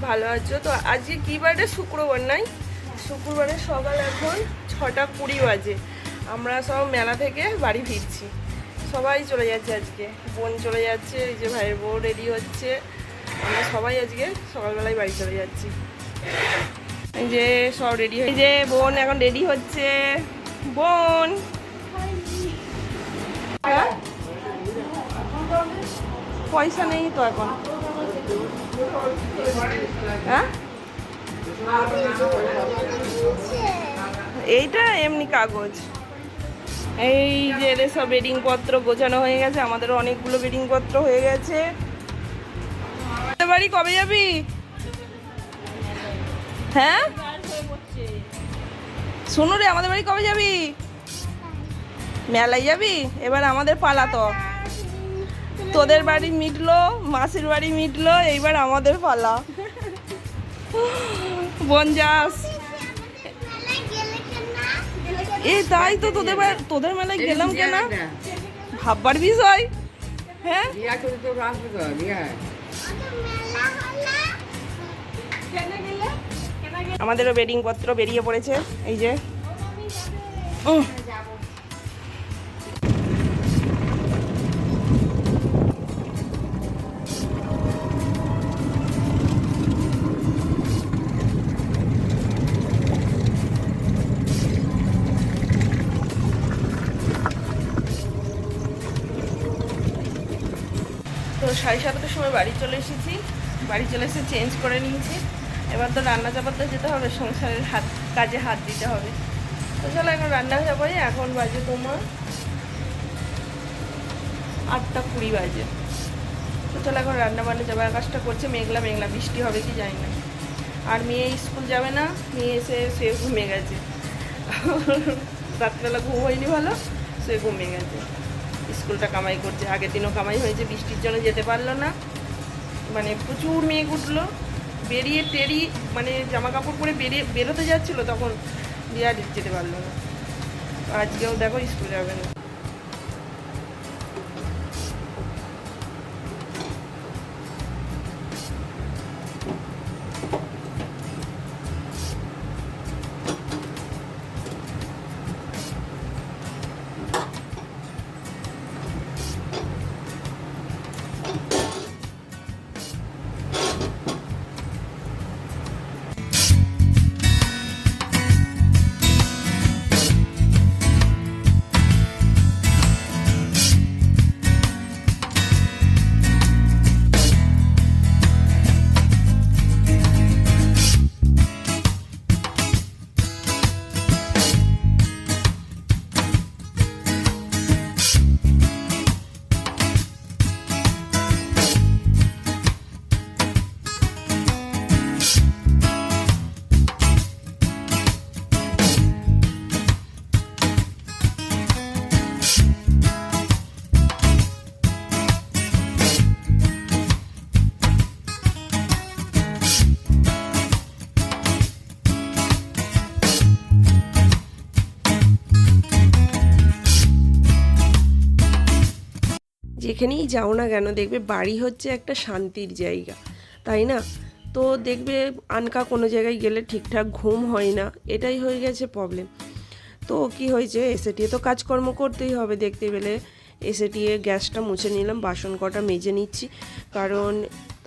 ভালো আছো। তো আজকে কী বারে? শুক্রবার, নাই? শুক্রবারের সকাল এখন ছটা কুড়ি বাজে। আমরা সব মেলা থেকে বাড়ি ফিরছি। সবাই চলে যাচ্ছে আজকে। বোন চলে যাচ্ছে, এই যে ভাইয়ের বউ রেডি হচ্ছে। আমরা সবাই আজকে সকালবেলায় বাড়ি চলে যাচ্ছি। এই যে সব রেডি হয়ে যে বোন এখন রেডি হচ্ছে। বোন! হ্যাঁ? পয়সা নেই তো এখন। হ্যাঁ? এইটা এমনি কাগজ। এই যে এদের সব বেডিং পত্র গোছানো হয়ে গেছে আমাদের অনেকগুলো বেডিং পত্র হয়ে গেছে। বাড়ি কবে যাবি? হ্যাঁ? শোনো রে আমাদের বাড়ি কবে যাবি? মেলায় যাবি? এবার আমাদের পালা তো। তোদের বাড়ি মিটলো মাসির বাড়ি মিটলো এইবার আমাদের পালা। বনজাস এ তাই তো তোদের তোদের মেলায় গেলাম কেন? ভাববার বিষয়। হ্যাঁ? আমাদেরও বেডিং পত্র বেরিয়ে পড়েছে এই যে। সাড়ে সাতটার সময় বাড়ি চলে এসেছি। বাড়ি চলে এসে চেঞ্জ করে নিয়েছি। এবার তো রান্না চাপাতে যেতে হবে, সংসারের হাত, কাজে হাত দিতে হবে। তো চলো এখন রান্না চাপাই, এখন বাজে তোমার আটটা কুড়ি বাজে। তো চলো এখন রান্না বান্না যাবার কাজটা করছে, মেঘলা মেঘলা বৃষ্টি হবে কি জানি না। আর মেয়ে স্কুল যাবে না, মেয়ে এসে সে ঘুমিয়ে গেছে। রাত্রেবেলা ঘুম হয়নি ভালো সে ঘুমিয়ে গেছে। স্কুলটা কামাই করছে। আগের দিনও কামাই হয়েছে, বৃষ্টির জন্য যেতে পারল না। মানে প্রচুর মেঘ উঠল। বেরিয়ে টেরি মানে জামা কাপড় পরে বেরিয়ে বেরোতে যাচ্ছিল, তখন দিয়ে আর যেতে পারল না। আজকেও দেখো স্কুলে যাবে না। যেখানেই যাও না কেন, দেখবে বাড়ি হচ্ছে একটা শান্তির জায়গা, তাই না? তো দেখবে আনকা কোনো জায়গায় গেলে ঠিকঠাক ঘুম হয় না, এটাই হয়ে গেছে প্রবলেম তো কি হয়েছে এসেটিয়ে তো কাজকর্ম করতেই হবে দেখতে পেলে। এসেটিয়ে গ্যাসটা মুছে নিলাম, বাসন কটা মেজে নিচ্ছি, কারণ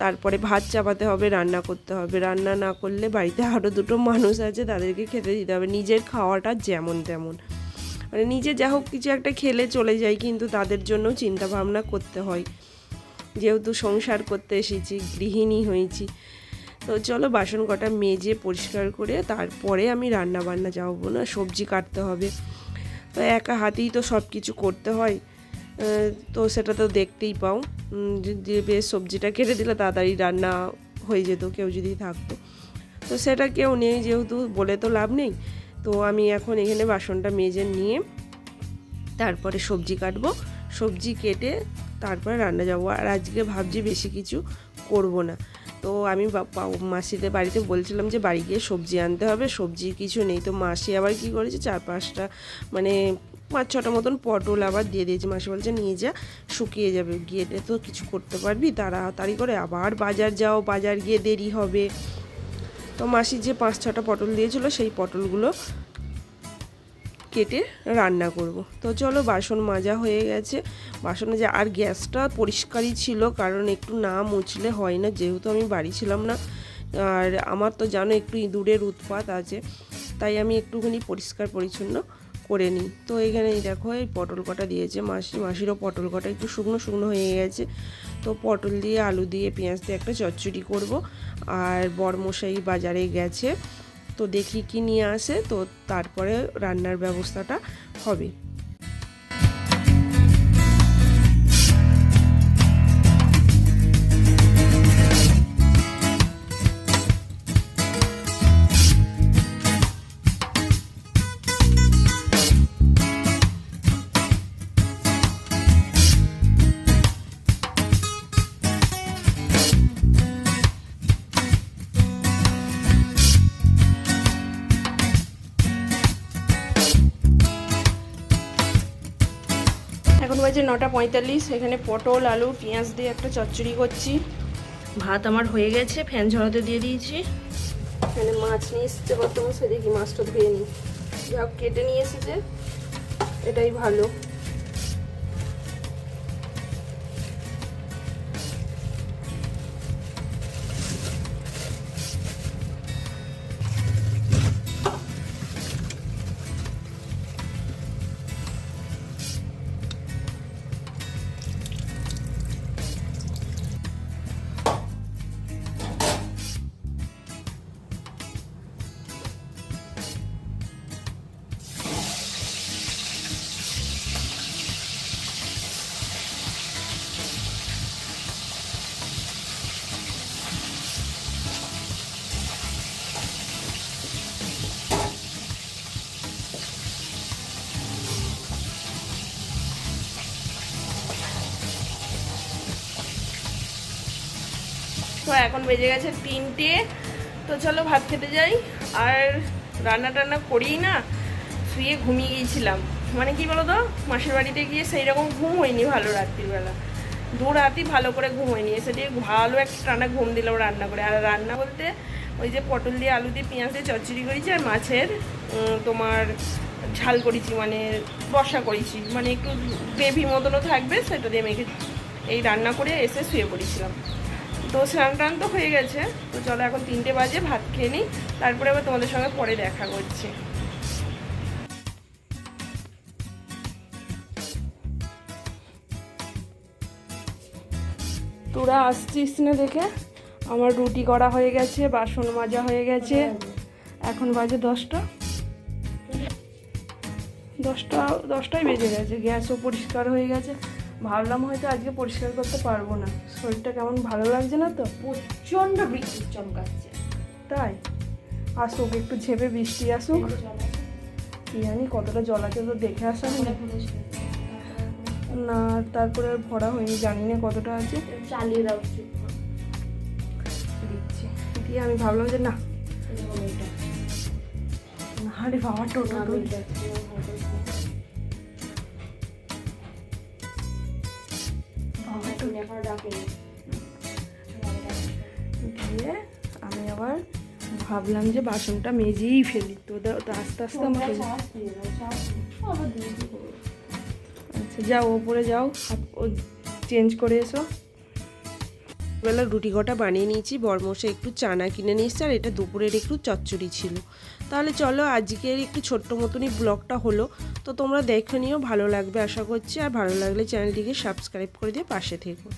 তারপরে ভাত চাপাতে হবে, রান্না করতে হবে। রান্না না করলে বাড়িতে আরও দুটো মানুষ আছে, তাদেরকে খেতে দিতে হবে। নিজের খাওয়াটা যেমন তেমন। মানে নিজে যা হোক কিছু একটা খেলে চলে যাই কিন্তু তাদের জন্য চিন্তা ভাবনা করতে হয়। যেহেতু সংসার করতে এসেছি গৃহিণী হয়েছি তো চলো বাসন কটা মেজে পরিষ্কার করে তারপরে আমি রান্না বান্না যাব না সবজি কাটতে হবে। তো একা হাতেই তো সব কিছু করতে হয় তো সেটা তো দেখতেই পাও। উম, যে- যে বেশ সবজিটা কেটে দিলে তাড়াতাড়ি রান্না হয়ে যেত কেউ যদি থাকতো। তো সেটা কেউ নেই যেহেতু বলে তো লাভ নেই। তো আমি এখন এখানে বাসনটা মেজে নিয়ে তারপরে সবজি কাটবো। সবজি কেটে তারপরে রান্না যাব। আর আজকে ভাবছি বেশি কিছু করব না। তো আমি মাসিদের বাড়িতে বলছিলাম যে বাড়ি গিয়ে সবজি আনতে হবে। সবজি কিছু নেই। তো মাসি আবার কি করেছে? চার পাঁচটা মানে পাঁচ ছটা মতন পটল আবার দিয়ে দিয়েছি। মাসি বলছে, নিয়ে যা, শুকিয়ে যাবে। গিয়ে তো কিছু করতে পারবি। তাড়াতাড়ি করে আবার বাজার যাও। বাজার গিয়ে দেরি হবে। তো মাসি যে পাঁচ ছটা পটল দিয়েছিল, সেই পটলগুলো কেটে রান্না করব। তো চলো, বাসন মাজা হয়ে গেছে। বাসন মাজা আর গ্যাসটা পরিষ্কারই ছিল, কারণ একটু না মুছলে হয় না, যেহেতু আমি বাড়ি ছিলাম না। আর আমার তো জানো, একটু ইঁদুরের উৎপাত আছে, তাই আমি একটুখানি পরিষ্কার পরিচ্ছন্ন করে নিই। তো এখানে দেখো, এই পটল কটা দিয়েছে মাসি। মাসিরও পটল কটা একটু শুকনো শুকনো হয়ে গেছে। তো পটল দিয়ে, আলু দিয়ে, পেঁয়াজ দিয়ে একটা চচ্চড়ি করব। আর বরমশাই বাজারে গেছে, তো দেখি কি নিয়ে আসে, তো তারপরে রান্নার ব্যবস্থাটা হবে। এখন বাজে নটা পঁয়তাল্লিশ, এখানে পটল, আলু, পেঁয়াজ দিয়ে একটা চচ্চড়ি করছি। ভাত আমার হয়ে গেছে, ফ্যান ঝরাতে দিয়ে দিয়েছি। এখানে মাছ নিয়ে এসেছে বর্তমান দেখি মাছটা ধুয়ে নিই। যা কেটে নিয়ে এসেছে। এটাই ভালো। তো এখন বেজে গেছে তিনটে। তো চলো ভাত খেতে যাই। আর রান্না টান্না করিই না, শুয়ে ঘুমিয়ে গিয়েছিলাম। মানে কি বলো তো মাসির বাড়িতে গিয়ে সেই রকম ঘুম হয়নি ভালো রাত্রিবেলা। দু রাতই ভালো করে ঘুম হয়নি। এসে দিয়ে ভালো একটা টানা ঘুম দিলাম রান্না করে। আর রান্না বলতে ওই যে পটল দিয়ে আলু দিয়ে পেঁয়াজ দিয়ে চচ্চড়ি করেছি আর মাছের তোমার ঝাল করেছি মানে বসা করেছি। মানে একটু গ্রেভি মতনও থাকবে, সেটা দিয়ে মেখে এই রান্না করে এসে শুয়ে পড়েছিলাম। তো স্নান টান তো হয়ে গেছে। তো চলো এখন তিনটে বাজে, ভাত খেয়ে নিই। তারপরে আবার তোমাদের সঙ্গে পরে দেখা করছি। তোরা আসছিস না দেখে? আমার রুটি করা হয়ে গেছে, বাসন মাজা হয়ে গেছে। এখন বাজে দশটা। দশটা দশটাই বেজে গেছে, গ্যাসও পরিষ্কার হয়ে গেছে। ভাবলাম হয়তো আজকে পরিষ্কার করতে পারব না। শরীরটা কেমন ভালো লাগছে না তো? প্রচণ্ড বিদ্যুৎ চমকাচ্ছে। তাই? আসুক একটু ঝেপে বৃষ্টি আসুক। কি জানি কতটা জল আছে তো দেখে আসা না তারপরে আর ভরা হয়নি জানি না কতটা আছে। চালিয়ে দাও দিচ্ছি। দিয়ে আমি ভাবলাম যে না। না রে বাবা টোটো দিয়ে আমি আবার ভাবলাম যে বাসনটা মেজেই ফেলি। তো আস্তে আস্তে আমাকে আচ্ছা যাও ওপরে যাও। চেঞ্জ করে এসো। বেলা রুটি কটা বানিয়ে নিয়েছি বরমশে একটু চানা কিনে নিয়েছি আর এটা দুপুরের একটু চচ্চড়ি ছিল। তাহলে চলো, আজকের একটু ছোট্ট মতনই ব্লগটা হলো। তো তোমরা দেখে নিও, ভালো লাগবে আশা করছি, আর ভালো লাগলে চ্যানেলটিকে সাবস্ক্রাইব করে দিয়ে পাশে থেকো।